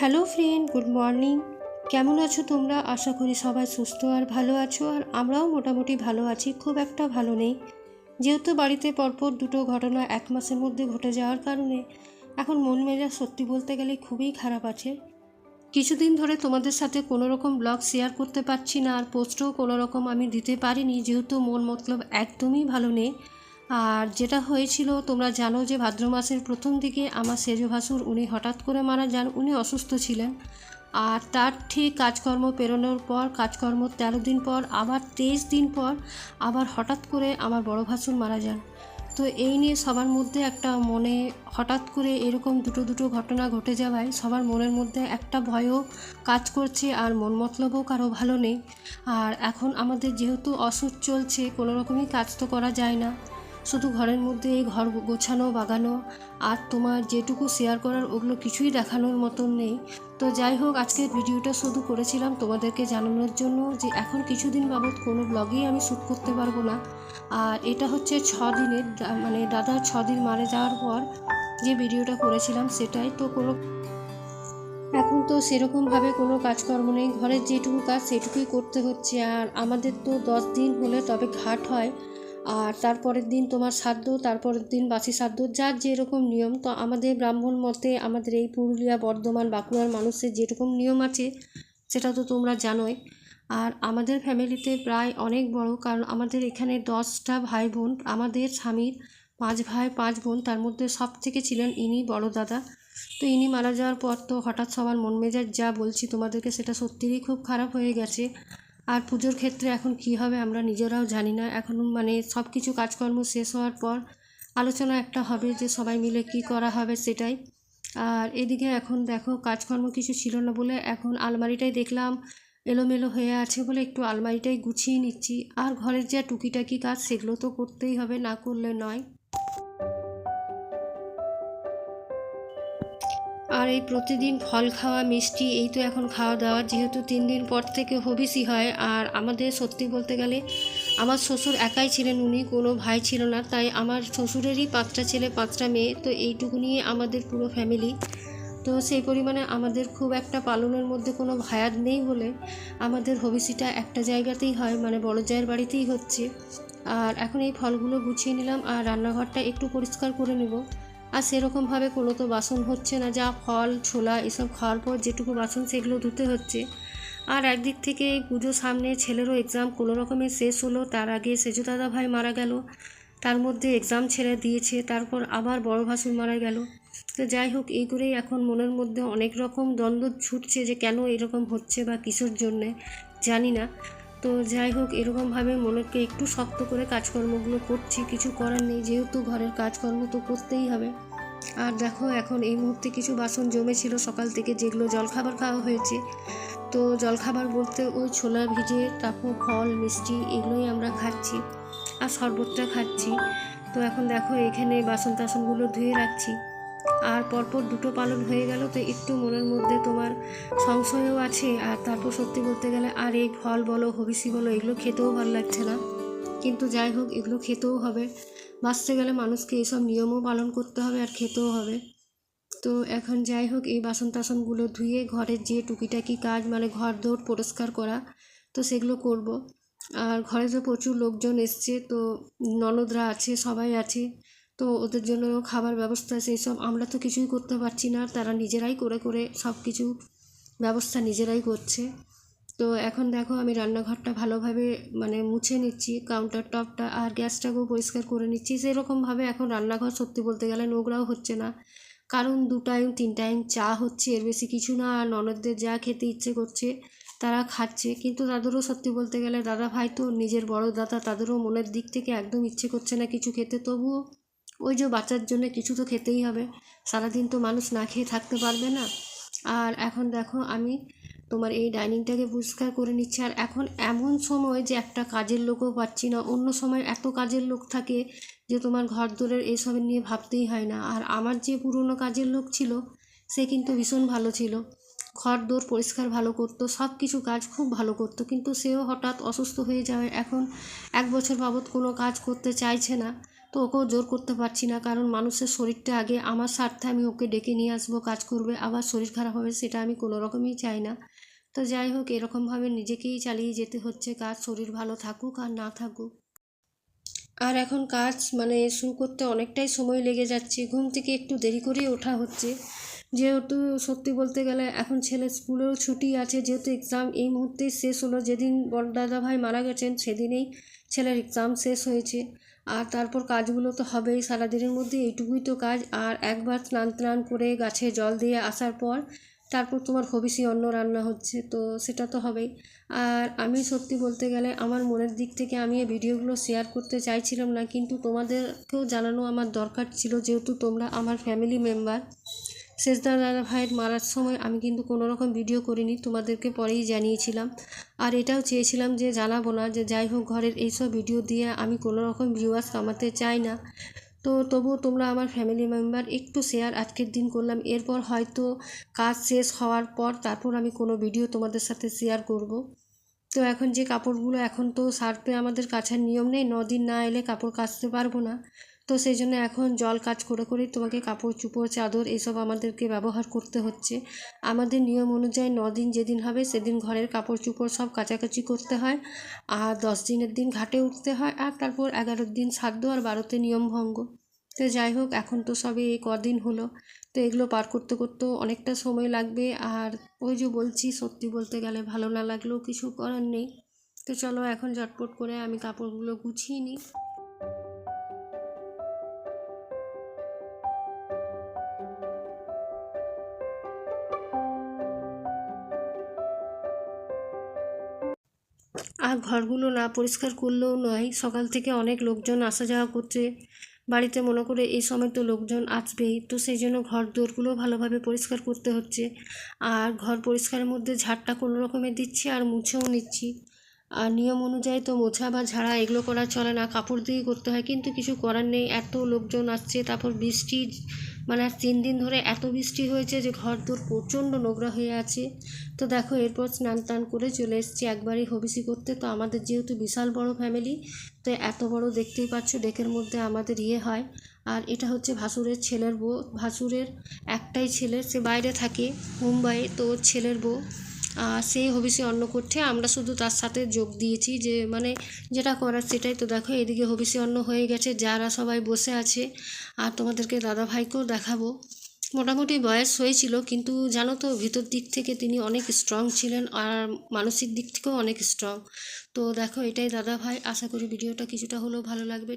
Hello friend good morning কেমন আছো তোমরা? আশা করি সবাই সুস্থ আর ভালো আছো, আর আমরাও মোটামুটি ভালো আছি, খুব একটা ভালো নেই। যেহেতু বাড়িতে পরপর দুটো ঘটনা এক মাসের মধ্যে ঘটে যাওয়ার কারণে এখন মন মেজাজ সত্যি বলতে গেলে খুবই খারাপ আছে। কিছুদিন ধরে তোমাদের সাথে কোনো রকম ব্লগ শেয়ার করতে পারছি না, আর পোস্টও কোনো রকম আমি দিতে পারিনি, যেহেতু মন মতলব একদমই ভালো নেই। আর যেটা হয়েছিল, তোমরা জানো যে ভাদ্র মাসের প্রথম দিকে আমার সেজ ভাসুর, উনি হঠাৎ করে মারা যান, উনি অসুস্থ ছিলেন। আর তার ঠিক কাজকর্ম পেরোনোর পর, কাজকর্ম তেরো দিন পর, আবার তেইশ দিন পর, আবার হঠাৎ করে আমার বড় ভাসুর মারা যান। তো এই নিয়ে সবার মধ্যে একটা মনে, হঠাৎ করে এরকম দুটো দুটো ঘটনা ঘটে যাওয়ায় সবার মনের মধ্যে একটা ভয়ও কাজ করছে আর মন মতলবও কারও ভালো নেই। আর এখন আমাদের যেহেতু অসুখ চলছে, কোনো রকমই কাজ তো করা যায় না। শুধু ঘরের মধ্যে এই ঘর গোছানো, বাগানো আর তোমার যেটুকু শেয়ার করার ওগুলো কিছুই দেখানোর মতন নেই। তো যাই হোক, আজকের ভিডিওটা শুধু করেছিলাম তোমাদেরকে জানানোর জন্য যে এখন কিছুদিন বাবদ কোনো ব্লগেই আমি শ্যুট করতে পারব না। আর এটা হচ্ছে ছ দিনের মানে দাদা ছ দিন মারা যাওয়ার পর যে ভিডিওটা করেছিলাম সেটাই। তো কোনো এখন তো সেরকমভাবে কোনো কাজকর্ম নেই। ঘরের যেটুকু কাজ সেটুকুই করতে হচ্ছে। আর আমাদের তো দশ দিন হলে তবে ঘাট হয়। আর তারপরের দিন তোমার শ্রাদ্ধ তারপরের দিন বাসি শ্রাদ্ধ যার যেরকম নিয়ম। তো আমাদের ব্রাহ্মণ মতে আমাদের এই পুরুলিয়া, বর্ধমান, বাঁকুড়ার মানুষের যেরকম নিয়ম আছে, সেটা তো তোমরা জানোই। আর আমাদের ফ্যামিলিতে প্রায় অনেক বড়, কারণ আমাদের এখানে দশটা ভাই বোন, আমাদের স্বামীর পাঁচ ভাই, পাঁচ বোন, তার মধ্যে সব থেকে ছিলেন ইনি বড় দাদা। তো ইনি মারা যাওয়ার পর তো হঠাৎ সবার মন মেজাজ যা বলছি তোমাদেরকে, সেটা সত্যিই খুব খারাপ হয়ে গেছে। আর পুজোর ক্ষেত্রে এখন কি হবে আমরা নিজেরাও জানি না। এখন মানে সব কিছু কাজকর্ম শেষ হওয়ার পর আলোচনা একটা হবে যে সবাই মিলে কি করা হবে সেটাই। আর এদিকে এখন দেখো কাজকর্ম কিছু ছিল না বলে এখন আলমারিটাই দেখলাম এলোমেলো হয়ে আছে বলে একটু আলমারিটাই গুছিয়ে নিচ্ছি। আর ঘরের যা টুকিটাকি কাজ সেগুলো তো করতেই হবে, না করলে নয়। আর এই প্রতিদিন ফল খাওয়া, মিষ্টি, এই তো এখন খাওয়া দাওয়া। যেহেতু তিন দিন পর থেকে হবিসি হয়, আর আমাদের সত্যি বলতে গেলে আমার শ্বশুর একাই ছিলেন উনি, কোনো ভাই ছিল না। তাই আমার শ্বশুরেরই পাঁচটা ছেলে, পাঁচটা মেয়ে, তো এইটুকু নিয়ে আমাদের পুরো ফ্যামিলি তো সেই পরিমাণে আমাদের খুব একটা পালনের মধ্যে কোনো ভায়াত নেই বলে আমাদের হবিসিটা একটা জায়গাতেই হয় মানে বড় জায়ের বাড়িতেই হচ্ছে। আর এখন এই ফলগুলো গুছিয়ে নিলাম, আর রান্নাঘরটা একটু পরিষ্কার করে নেব। আর সেরকমভাবে কোনো তো বাসন হচ্ছে না, যা ফল, ছোলা এসব খাওয়ার পর যেটুকু বাসন সেগুলো ধুতে হচ্ছে। আর একদিক থেকে এই পুজো সামনে ছেলেরও এক্সাম কোনো রকমে শেষ হলো, তার আগে সেজু দাদা ভাই মারা গেল। তার মধ্যে এক্সাম ছেড়ে দিয়েছে, তারপর আবার বড় ভাসুর মারা গেল। তো যাই হোক, এই করেই এখন মনের মধ্যে অনেক রকম দ্বন্দ্ব ছুটছে যে কেন এরকম হচ্ছে বা কিসের জন্যে, জানি না। তো যাই হোক, এরকমভাবে মনেকে একটু শক্ত করে কাজকর্মগুলো করছি, কিছু করার নেই, যেহেতু ঘরের কাজকর্ম তো করতেই হবে। আর দেখো, এখন এই মুহূর্তে কিছু বাসন জমেছিল সকাল থেকে, যেগুলো জলখাবার খাওয়া হয়েছে। তো জলখাবার বলতে ওই ছোলা ভিজে, তারপর ফল, মিষ্টি এগুলোই আমরা খাচ্ছি আর শরবতটা খাচ্ছি। তো এখন দেখো, এখানে বাসন টাসনগুলো ধুয়ে রাখছি। আর পরপর দুটো পালন হয়ে গেল, তো একটু মনের মধ্যে তোমার সংশয়ও আছে। আর তারপর সত্যি বলতে গেলে, আর এই ফল বলো হবিসি বলো, এগুলো খেতেও ভালো লাগছে না। কিন্তু যাই হোক, এগুলো খেতেও হবে। বাঁচতে গেলে মানুষকে এইসব নিয়মও পালন করতে হবে আর খেতেও হবে। তো এখন যাই হোক, এই বাসন টাসনগুলো ধুয়ে ঘরের যে টুকিটাকি কাজ মানে ঘর দৌড় পরিষ্কার করা, তো সেগুলো করব। আর ঘরে তো প্রচুর লোকজন এসছে, তো ননদরা আছে, সবাই আছে। তো ওদের জন্য খাবার ব্যবস্থা সেই সব আমরা তো কিছুই করতে পারছি না। তারা নিজেরাই করে করে সব কিছু ব্যবস্থা নিজেরাই করছে। তো এখন দেখো আমি রান্নাঘরটা ভালোভাবে মানে মুছে নিচ্ছি কাউন্টার টপটা আর গ্যাসটাকেও পরিষ্কার করে নিচ্ছি। সেরকমভাবে এখন রান্নাঘর সত্যি বলতে গেলে নোংরাও হচ্ছে না। কারণ দু টাইম তিন টাইম চা হচ্ছে, এর বেশি কিছু না। আর ননদদের যা খেতে ইচ্ছে করছে তারা খাচ্ছে। কিন্তু তাদেরও সত্যি বলতে গেলে দাদা ভাই তো নিজের বড় দাদা, তাদেরও মনের দিক থেকে একদম ইচ্ছে করছে না কিছু খেতে। তবুও ওই যে বাচ্চার জন্য কিছু তো খেতেই হবে। সারাদিন তো মানুষ না খেয়ে থাকতে পারবে না। আর এখন দেখো, আমি তোমার এই ডাইনিংটাকে পরিষ্কার করে নিচ্ছি। আর এখন এমন সময় যে একটা কাজের লোকও পাচ্ছি না। অন্য সময় এত কাজের লোক থাকে যে তোমার ঘর দোরের এসবের নিয়ে ভাবতেই হয় না। আর আমার যে পুরনো কাজের লোক ছিল, সে কিন্তু ভীষণ ভালো ছিল। ঘর দোর পরিষ্কার ভালো করতো সব কিছু কাজ খুব ভালো করতো। কিন্তু সেও হঠাৎ অসুস্থ হয়ে যাওয়ায় এখন এক বছর বাবদ কোনো কাজ করতে চাইছে না। তো ওকেও জোর করতে পারছি না, কারণ মানুষের শরীরটা আগে আমার স্বার্থে আমি ওকে ডেকে নিয়ে আসব, কাজ করবে, আবার শরীর খারাপ হবে সেটা আমি কোনো রকমই চাই না। তো যাই হোক, এরকমভাবে নিজেকেই চালিয়ে যেতে হচ্ছে, কাজ শরীর ভালো থাকুক আর না থাকুক। আর এখন কাজ মানে শুরু করতে অনেকটাই সময় লেগে যাচ্ছে, ঘুম থেকে একটু দেরি করেই ওঠা হচ্ছে। যেহেতু সত্যি বলতে গেলে এখন ছেলে স্কুলেও ছুটি আছে, যেহেতু এক্সাম এই মুহূর্তে শেষ হলো, যেদিন বড় দাদা ভাই মারা গেছেন সেদিনেই ছেলের এক্সাম শেষ হয়েছে। আর তারপর কাজগুলো তো হবেই সারাদিনের মধ্যে, এইটুকুই তো কাজ। আর একবার স্নান টান করে গাছে জল দিয়ে আসার পর তারপর তোমার হবিষি অন্ন রান্না হচ্ছে, তো সেটা তো হবেই। আর আমি সত্যি বলতে গেলে আমার মনের দিক থেকে আমি এই ভিডিওগুলো শেয়ার করতে চাইছিলাম না, কিন্তু তোমাদেরকেও জানানো আমার দরকার ছিল, যেহেতু তোমরা আমার ফ্যামিলি মেম্বার শেষদা দাদা ভাইয়ের মারার সময় আমি কিন্তু কোনো রকম ভিডিও করিনি, তোমাদেরকে পরেই জানিয়েছিলাম। আর এটাও চেয়েছিলাম যে জানাব না, যে যাই হোক ঘরের এইসব ভিডিও দিয়ে আমি কোনো রকম ভিউয়ার্স কামাতে চাই না। তো তবুও তোমরা আমার ফ্যামিলি মেম্বার একটু শেয়ার আজকের দিন করলাম, এরপর হয়তো কাজ শেষ হওয়ার পর তারপর আমি কোনো ভিডিও তোমাদের সাথে শেয়ার করব। তো এখন যে কাপড়গুলো এখন তো সারতে আমাদের কাছার নিয়ম নেই দিন না এলে কাপড় কাচতে পারব না। তো সেই জন্য এখন জল কাজ করে করেই তোমাকে কাপড়, চুপড়, চাদর এইসব আমাদেরকে ব্যবহার করতে হচ্ছে। আমাদের নিয়ম অনুযায়ী দিন যেদিন হবে সেদিন ঘরের কাপড়, চুপড় সব কাচাকাচি করতে হয়। আর দশ দিনের দিন ঘাটে উঠতে হয় আর তারপর এগারোর দিন শ্রাদ্ধ আর বারোতে নিয়ম ভঙ্গ। তো যাই হোক, এখন তো সবে এই কদিন হলো। তো এগুলো পার করতে করতেও অনেকটা সময় লাগবে। আর ওই যে বলছি, সত্যি বলতে গেলে ভালো না লাগলেও কিছু করার নেই। তো চলো এখন ঝটপট করে আমি কাপড়গুলো গুছিয়ে নিই। আর ঘরগুলো না পরিষ্কার করলেও নয়। সকাল থেকে অনেক লোকজন আসা যাওয়া করছে। বাড়িতে মনে করে এই সময় তো লোকজন আসবেই, তো সেই জন্য ঘর দোরগুলো ভালোভাবে পরিষ্কার করতে হচ্ছে। আর ঘর পরিষ্কারের মধ্যে ঝাড়টা কোনো রকমের দিচ্ছি আর মুছেও নিচ্ছি। আর নিয়ম অনুযায়ী তো মোছা বা ঝাড়া এগুলো করা চলে না। কাপড় দিয়ে করতে হয়, কিন্তু কিছু করার নেই। এত লোকজন আসছে, তারপর বৃষ্টি মানে আর তিন দিন ধরে এত বৃষ্টি হয়েছে যে ঘর দোর প্রচণ্ড নোংরা হয়ে আছে। তো দেখো, এরপর স্নান টান করে চলে এসেছি একবারই হবিসি করতে। তো আমাদের যেহেতু বিশাল বড় ফ্যামিলি, তো এত বড় দেখতেই পাচ্ছ ডেকের মধ্যে আমাদের ইয়ে হয়। আর এটা হচ্ছে ভাসুরের ছেলের বউ। ভাসুরের একটাই ছেলে, সে বাইরে থাকে মুম্বাইয়ে, তো ছেলের বউ। সেই হবিষে অন্ন করছে আমরা শুধু তার সাথে যোগ দিয়েছি যে মানে যেটা করার সেটাই তো দেখো, এদিকে হবিষে অন্ন হয়ে গেছে, যারা সবাই বসে আছে, আর তোমাদেরকে দাদা ভাইকেও দেখাবো। মোটামুটি বয়স হয়েছিল, কিন্তু জানো তো, ভিতর দিক থেকে তিনি অনেক স্ট্রং ছিলেন, আর মানসিক দিক থেকেও অনেক স্ট্রং তো দেখো, এটাই দাদা ভাই আশা করি ভিডিওটা কিছুটা হলেও ভালো লাগবে।